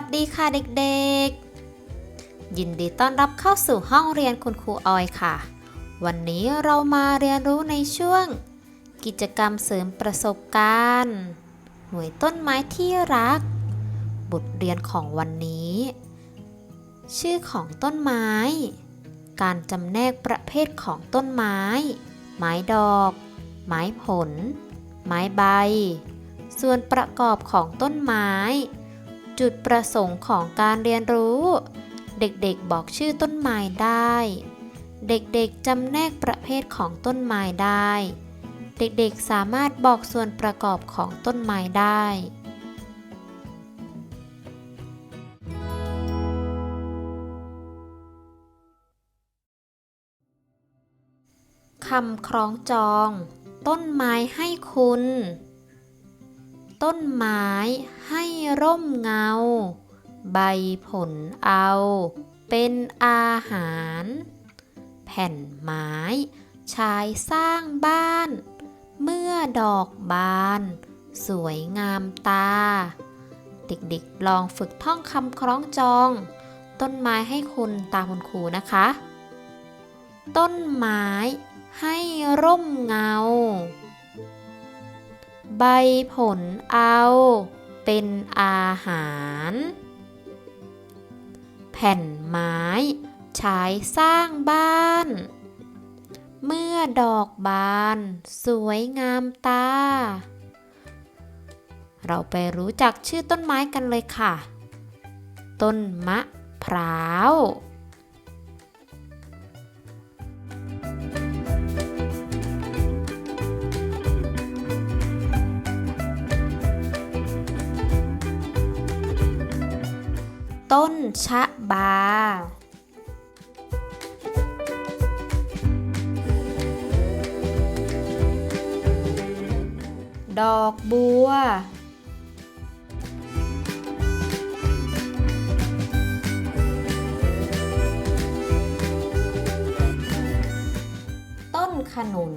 วัสดีค่ะเด็กๆ ยินดีต้อนรับเข้าสู่ห้องเรียนคุณครูออยค่ะ วันนี้เรามาเรียนรู้ในช่วง กิจกรรมเสริมประสบการณ์ หน่วยต้นไม้ที่รัก บทเรียนของวันนี้ ชื่อของต้นไม้ การจำแนกประเภทของต้นไม้ ไม้ดอก ไม้ผล ไม้ใบ ส่วนประกอบของต้นไม้ จุดประสงค์ของการเรียนรู้ เด็กๆบอกชื่อต้นไม้ได้ เด็กๆจำแนกประเภทของต้นไม้ได้ เด็กๆสามารถบอกส่วนประกอบของต้นไม้ได้คำคล้องจอง ต้นไม้ให้คุณ ต้นไม้ให้ร่มเงา ใบผลเอา เป็นอาหาร แผ่นไม้ชายสร้างบ้าน เมื่อดอกบาน สวยงามตา เด็กๆลองฝึกท่องคำคล้องจอง ต้นไม้ให้คุณตามคุณครูนะคะ ต้นไม้ให้ร่มเงา ใบผลเอาเป็นอาหาร แผ่นไม้ใช้สร้างบ้าน เมื่อดอกบาน สวยงามตา เราไปรู้จักชื่อต้นไม้กันเลยค่ะ ต้นมะพร้าว ชะบา ดอกบัว ต้นขนุน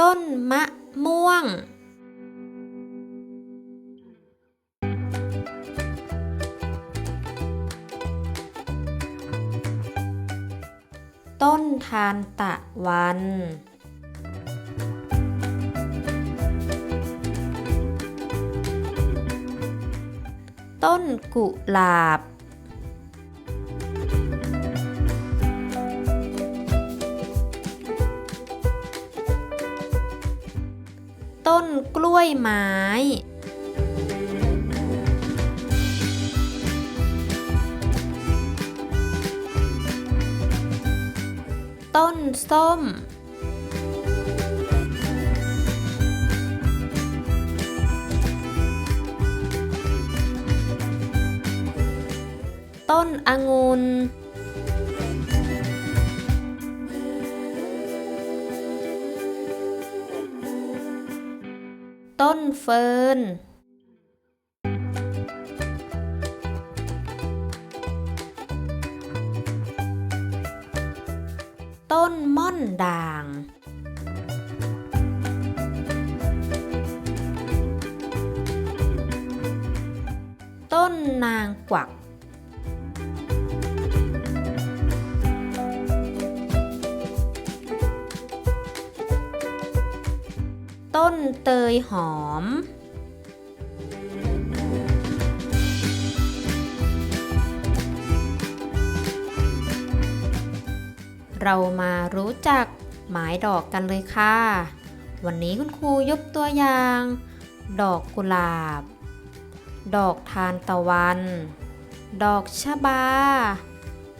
ต้นมะม่วง ต้นทานตะวัน ต้นกุหลาบ ต้นกล้วยไม้ ต้นส้ม ต้นองุ่น ต้นเฟิร์นต้นม่อนด่าง ต้นนางกวัก ต้นเตยหอม เรามารู้จักหมายดอกกันเลยค่ะ วันนี้คุณครูยกตัวอย่าง ดอกกุหลาบ ดอกทานตะวัน ดอกชะบา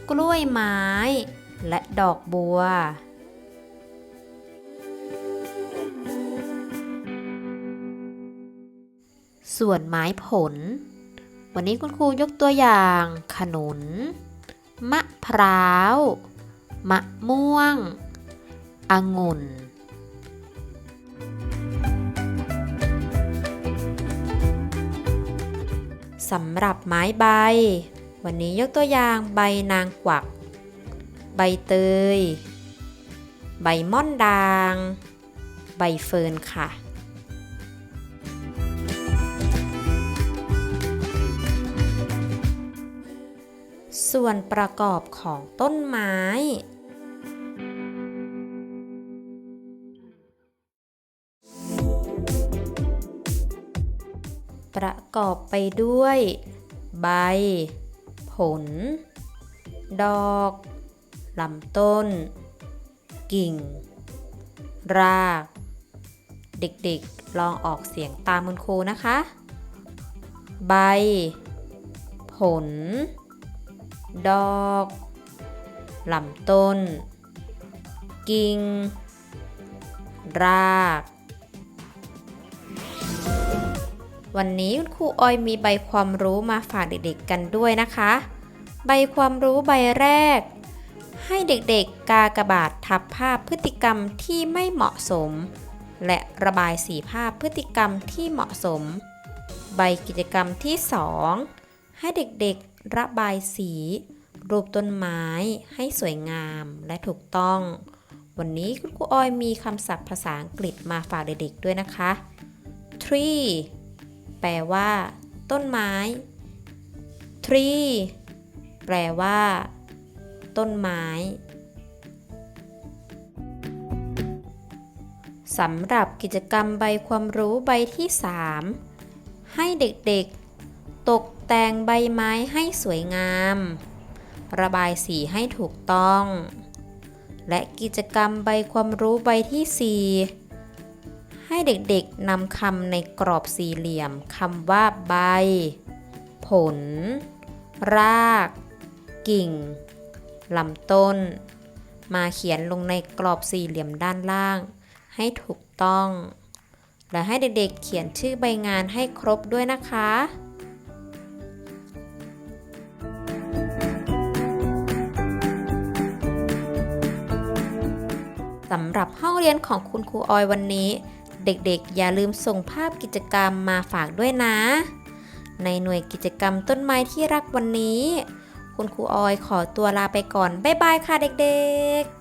กล้วยไม้ และดอกบัว ส่วนไม้ผล วันนี้คุณครูยกตัวอย่าง ขนุน มะพร้าว มะม่วง องุ่นสำหรับไม้ใบ วันนี้ยกตัวอย่างใบนางกวัก ใบเตย ใบม่อนด่าง ใบเฟิร์นค่ะ ส่วนประกอบของต้นไม้ ประกอบไปด้วย ใบ ผล ดอกลำต้น กิ่ง ราก เด็กๆ ลองออกเสียงตามคุณครูนะคะ ใบ ผล ดอกลำต้น กิ่ง ราก วันนี้คุณครูออยมีใบความรู้มาฝากเด็กๆกันด้วยนะคะ ใบความรู้ใบแรก ให้เด็กๆกากระบาททับภาพพฤติกรรมที่ไม่เหมาะสม และระบายสีภาพพฤติกรรมที่เหมาะสม ใบกิจกรรมที่ 2 ให้เด็กๆ ระบายสี รูปต้นไม้ให้สวยงามและถูกต้อง วันนี้คุณครูออยมีคำศัพท์ภาษาอังกฤษมาฝากเด็กๆด้วยนะคะ tree แปลว่า ต้นไม้ tree แปลว่า ต้นไม้สำหรับกิจกรรมใบความรู้ใบที่ 3 ให้เด็กๆ ตกแต่งใบไม้ให้สวยงาม ระบายสีให้ถูกต้อง และกิจกรรมใบความรู้ใบที่ 4 ให้เด็กๆนำคำในกรอบสี่เหลี่ยมคำว่าใบ ผล ราก กิ่งลำต้น มาเขียนลงในกรอบสี่เหลี่ยมด้านล่าง ให้ถูกต้อง และให้เด็กๆเขียนชื่อใบงานให้ครบด้วยนะคะ สำหรับห้องเรียนของคุณครูออยวันนี้ เด็กๆ อย่าลืมส่งภาพกิจกรรมมาฝากด้วยนะ ในหน่วยกิจกรรมต้นไม้ที่รักวันนี้ คุณครูออยขอตัวลาไปก่อน บ๊ายบายค่ะเด็กๆ